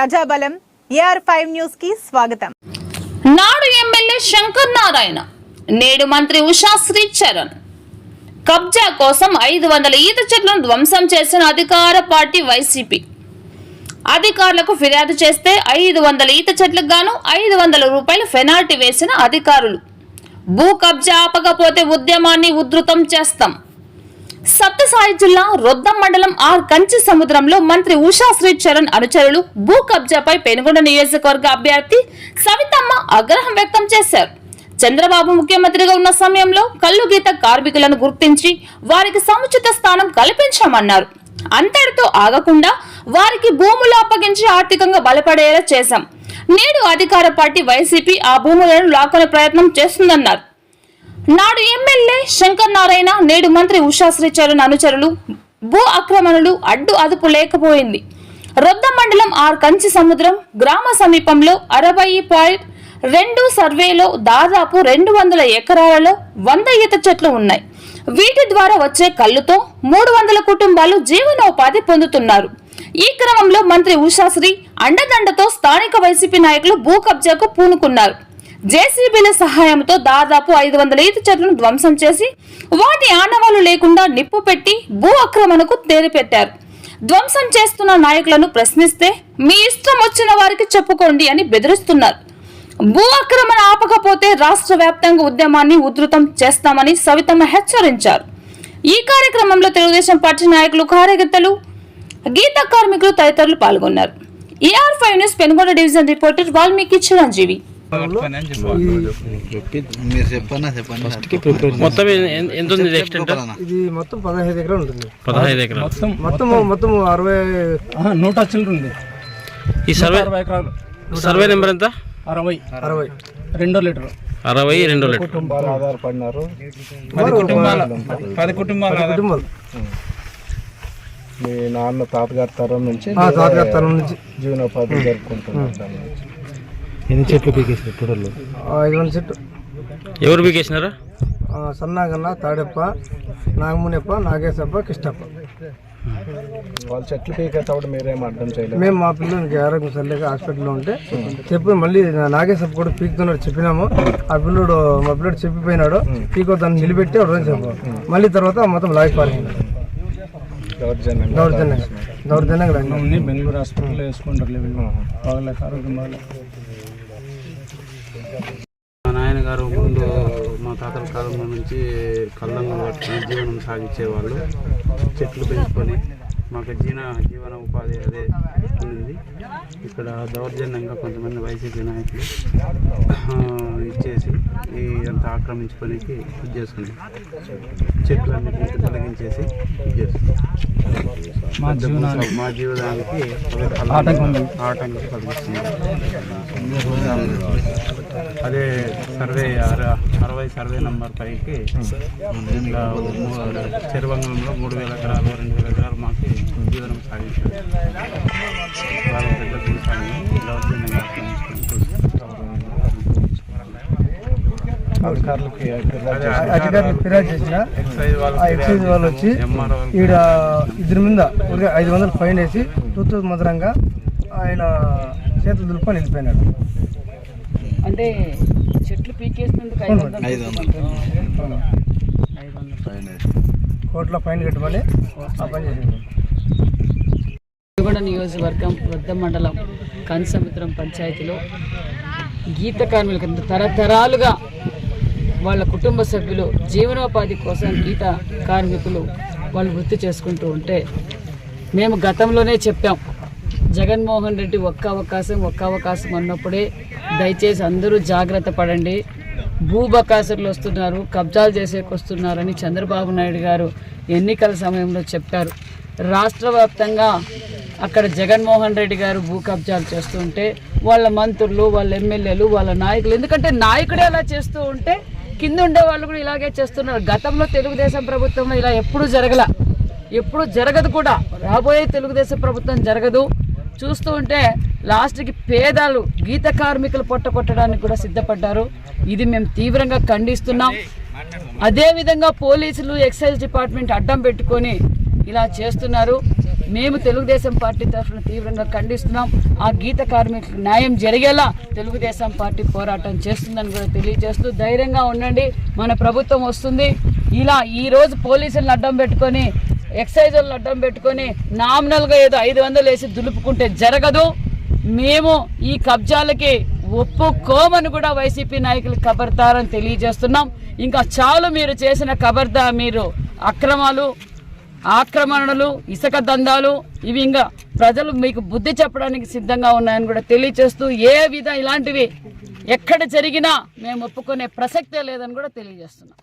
ప్రజాబలం AR five న్యూస్కి స్వాగతం. నాడు ఎమ్మెల్యే శంకర్ నారాయణ నేడు మంత్రి ఉషా శ్రీచరణ్. కబ్జా కోసం ఐదు వందల ఈత చెట్లను ధ్వంసం చేసిన అధికార పార్టీ వైసీపీ. అధికారులకు ఫిర్యాదు చేస్తే ఐదు వందల ఈత చెట్లకు గాను ఐదు వందల రూపాయలు పెనాల్టీ వేసిన అధికారులు. భూ కబ్జా ఆపకపోతే ఉద్యమాన్ని ఉధృతం చేస్తాం. సత్యసాయి జిల్లా రొద్దం మండలం ఆర్ కంచి సముద్రంలో మంత్రి ఉషా శ్రీ చరణ్ అనుచరులు భూ కబ్జాపై పెనుగొండ నియోజకవర్గ అభ్యర్థి సవితమ్మ ఆగ్రహం వ్యక్తం చేశారు. చంద్రబాబు ముఖ్యమంత్రిగా ఉన్న సమయంలో కల్లు గీత కార్మికులను గుర్తించి వారికి సముచిత స్థానం కల్పించామన్నారు. అంతటితో ఆగకుండా వారికి భూములు అప్పగించి ఆర్థికంగా బలపడేలా చేశాం. నేడు అధికార పార్టీ వైసీపీ ఆ భూములను లాక్కునే ప్రయత్నం చేస్తుందన్నారు. నాడు ఎమ్మెల్యే శంకర్ నారాయణ నేడు మంత్రి ఉషాశ్రీ చరణ్ అనుచరులు భూ ఆక్రమణలు అడ్డు అదుపు లేకపోయింది. రొద్ద మండలం ఆర్ కంచి సముద్రం గ్రామ సమీపంలో అరవై పాయింట్ రెండు సర్వేలో దాదాపు రెండు వందల ఎకరాలలో వంద ఈత చెట్లు ఉన్నాయి. వీటి ద్వారా వచ్చే కళ్ళుతో మూడు వందల కుటుంబాలు జీవనోపాధి పొందుతున్నారు. ఈ క్రమంలో మంత్రి ఉషాశ్రీ అండదండతో స్థానిక వైసీపీ నాయకులు భూ కబ్జాకు పూనుకున్నారు. జేసీబీల సహాయంతో దాదాపు ఐదు వందల ఈత చెట్లను ధ్వంసం చేసి వాటి ఆనవాలు లేకుండా నిప్పు పెట్టి భూ ఆక్రమణకు తేలిపెట్టారు ధ్వంసం చేస్తున్న నాయకులను ప్రశ్నిస్తే మీ ఇష్టం వచ్చిన వారికి చెప్పుకోండి అని బెదిరిస్తున్నారు. భూ ఆక్రమణ ఆపకపోతే రాష్ట్ర వ్యాప్తంగా ఉద్యమాన్ని ఉధృతం చేస్తామని సవితమ్మ హెచ్చరించారు. ఈ కార్యక్రమంలో తెలుగుదేశం పార్టీ నాయకులు కార్యకర్తలు గీత కార్మికులు తదితరులు పాల్గొన్నారు. AR five news Penugonda division reporter Valmiki Chiranjeevi. మీరు చెప్పన్నా చెప్పండి మొత్తం ఎంత ఉంది ఇది మొత్తం పదహైదు ఎకరాలు ఉంటుంది. పదహైదు ఎకరాలు. మొత్తం మొత్తం. అరవై నూట చిల్లర ఉంది. ఈ సర్వే అరవై ఎకరాలు. సర్వే నెంబర్ ఎంత? అరవై. అరవై. రెండో లీటర్. అరవై రెండు లీటర్. కుటుంబాలు ఆధారపడినారు. పది కుటుంబాల. పది కుటుంబాల మీ నాన్న తాతగారి తరం నుంచి ఆ తాతగారి తరం నుంచి. జీవనోపాధి జరుపుకుంటున్నారు ఎన్ని చెట్లు పీకేసారు టోటల్ ఆ, ఐదు వందల చెట్టు ఎవరు పీకేసినారా? సన్నాగన్న తాడెప్ప నాగమునియప్ప నాగేశప్ప కిష్టప్ప వాళ్ళ చెట్లు పీకేటప్పుడు మీరేం అర్థం చేయలేదు. మేము మా పిల్లలకి ఆరోగ్యం సరిలేక హాస్పిటల్లో ఉంటే చెప్పి మళ్ళీ నాగేశప్ప కూడా పీకుతున్నాడు చెప్పినాము. ఆ పిల్లడు మా పిల్లడు చెప్పిపోయినాడు పీకో దాన్ని నిలబెట్టి అర్థం చెప్పు మళ్ళీ తర్వాత మొత్తం లాగి పారిపోయినాడు దౌర్జన్యంగా దౌర్జన్యంగా. బెంగళూరు హాస్పిటల్లో వేసుకుంటారు బాగలేక ఆరోగ్యం బాగలేదు. మా నాయనగారు ముందు మా తాతల కాలంలో నుంచి కళ్ళంగా పట్టుకుని జీవనం సాగించేవాళ్ళు. చెట్లు పెంచుకొని మాకు జీవన జీవన ఉపాధి అదే ఉంది ఇక్కడ దౌర్జన్యంగా కొంతమంది వైసీపీ నాయకులు ఇచ్చేసి ఈ అంతా ఆక్రమించుకోనికి ఇది చేస్తుంది చెట్లు అన్నిటిని తొలగించేసి ఇది చేస్తుంది మా జీవనానికి మా జీవనానికి ఒక ఆటంకం ఆటంకం కలిగిస్తుంది. అదే సర్వే అర- అరవై సర్వే నంబర్ పైకి ఇంకా చెరువంగంలో మూడు వేల ఎకరాలు రెండు వేల ఎకరాలు మాకు జీవనం సాగించారు. వాళ్ళ పెద్ద భూస్వామి దౌర్జన్యంగా అధికారులకి ఫిర్యాదు అదే అధికారులు ఫిర్యాదు చేసిన ఎక్సైజ్ వాళ్ళు వచ్చి ఈడ ఇద్దరి మీద ఊరికే ఐదు వందలు ఫైన్ వేసి తూతూ మధురంగా ఆయన చేతులు దులుపుకొని వెళ్ళిపోయినాడు. అంటే చెట్లు పీకేసినందుకు ఐదు వందలు కోట్ల ఫైన్ కట్టమని ఆ పని చేసింది విజయవాడ నియోజకవర్గం వృద్ధ మండలం కంసముద్రం పంచాయతీలో గీత కార్మికులకు తరతరాలుగా వాళ్ళ కుటుంబ సభ్యులు జీవనోపాధి కోసం గీత కార్మికులు వాళ్ళు వృత్తి చేసుకుంటూ ఉంటే మేము గతంలోనే చెప్పాం జగన్మోహన్ రెడ్డి ఒక్క అవకాశం ఒక్క అవకాశం అన్నప్పుడే దయచేసి అందరూ జాగ్రత్త పడండి. భూబకాసులు వస్తున్నారు కబ్జాలు చేసేకి వస్తున్నారని చంద్రబాబు నాయుడు గారు ఎన్నికల సమయంలో చెప్పారు. రాష్ట్ర వ్యాప్తంగా అక్కడ జగన్మోహన్ రెడ్డి గారు భూ కబ్జాలు చేస్తుంటే వాళ్ళ మంత్రులు వాళ్ళ ఎమ్మెల్యేలు వాళ్ళ నాయకులు ఎందుకంటే నాయకుడే అలా చేస్తూ ఉంటే కింద ఉండే వాళ్ళు కూడా ఇలాగే చేస్తున్నారు. గతంలో తెలుగుదేశం ప్రభుత్వంలో ఇలా ఎప్పుడూ జరగల. ఎప్పుడు జరగదు కూడా. రాబోయే తెలుగుదేశం ప్రభుత్వం జరగదు. చూస్తూ ఉంటే లాస్ట్కి పేదలు గీత కార్మికులు పొట్ట కొట్టడానికి కూడా సిద్ధపడ్డారు. ఇది మేము తీవ్రంగా ఖండిస్తున్నాం. అదేవిధంగా పోలీసులు ఎక్సైజ్ డిపార్ట్మెంట్ అడ్డం పెట్టుకొని ఇలా చేస్తున్నారు. మేము తెలుగుదేశం పార్టీ తరఫున తీవ్రంగా ఖండిస్తున్నాం. ఆ గీత కార్మికులకు న్యాయం జరిగేలా తెలుగుదేశం పార్టీ పోరాటం చేస్తుందని కూడా తెలియజేస్తూ ధైర్యంగా ఉండండి. మన ప్రభుత్వం వస్తుంది. ఇలా ఈరోజు పోలీసులను అడ్డం పెట్టుకొని ఎక్సైజులను అడ్డం పెట్టుకొని నామినల్గా ఏదో ఐదు వందలు వేసి దులుపుకుంటే జరగదు. మేము ఈ కబ్జాలకి ఒప్పుకోమని కూడా వైసీపీ నాయకులు కబర్తారని తెలియజేస్తున్నాం. ఇంకా చాలు మీరు చేసిన కబర్దా మీరు అక్రమాలు ఆక్రమణలు ఇసుక దందాలు ఇవి ఇంకా ప్రజలు మీకు బుద్ధి చెప్పడానికి సిద్ధంగా ఉన్నాయని కూడా తెలియజేస్తూ ఏ విధ ఇలాంటివి ఎక్కడ జరిగినా మేము ఒప్పుకునే ప్రసక్తే లేదని కూడా తెలియజేస్తున్నాం.